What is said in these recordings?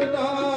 ना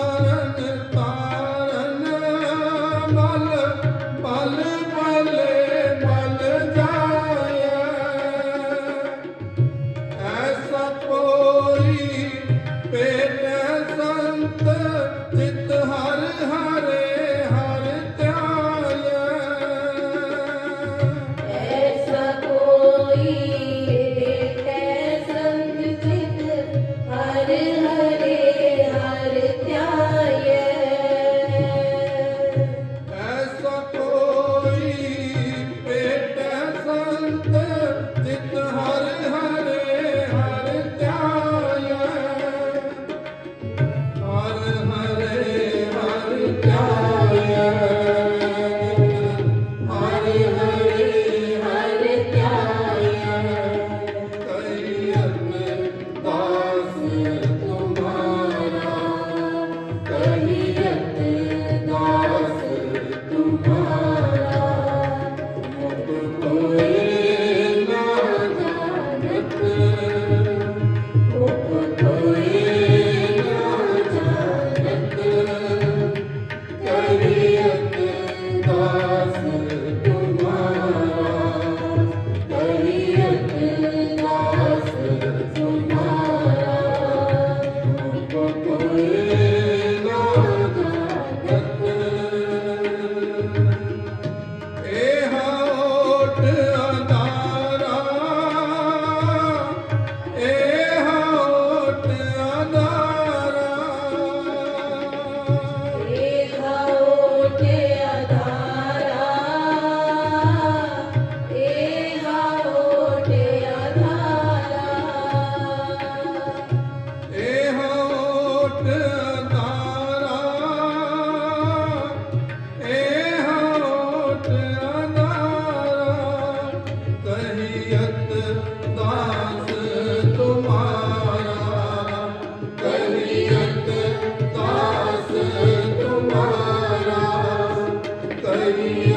alegria.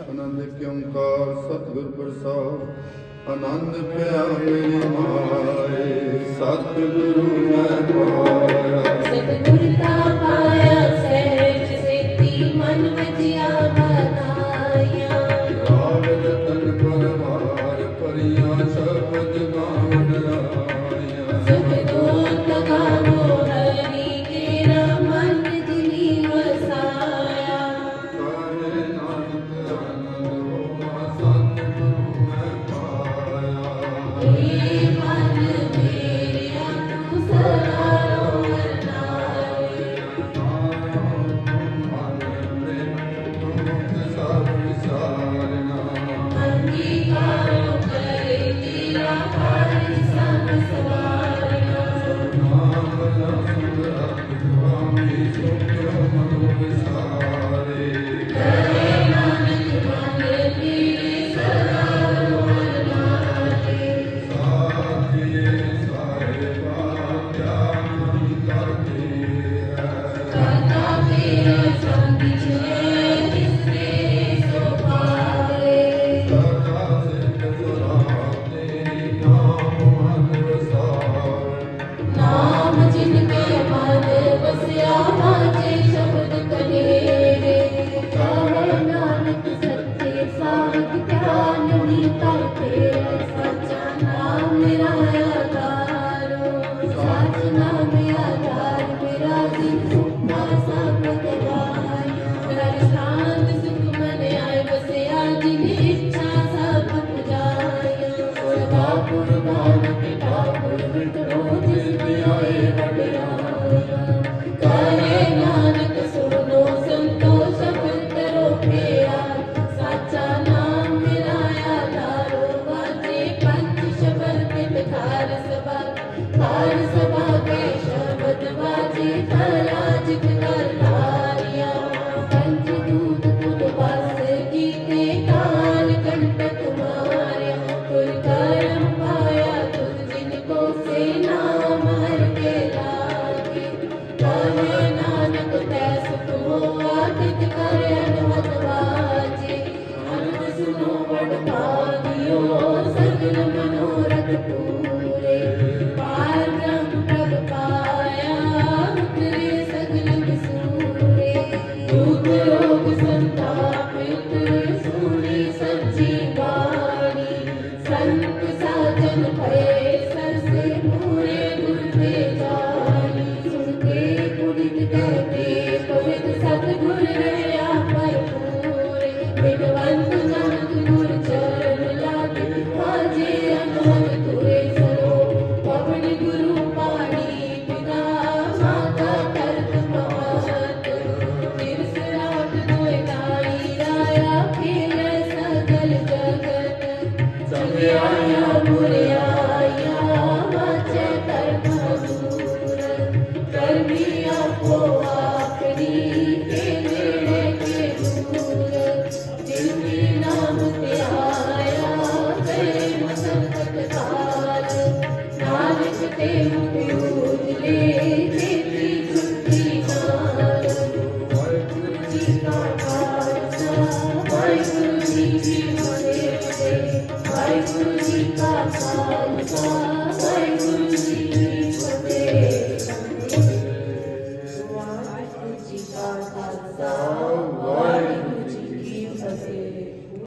ਆਨੰਦ ਕਿਉਂਕਾਰ ਸਤਿਗੁਰ ਪ੍ਰਸਾਦ ਆਨੰਦ ਪਿਆ ਮੇਰੀ ਮਾਏ ਸਤਿਗੁਰੂ ਮੈਂ ਪਾਇਆ ਸਤਿਗੁਰ ਤਾਂ ਪਾਇਆ Amen. Thank you. Oh.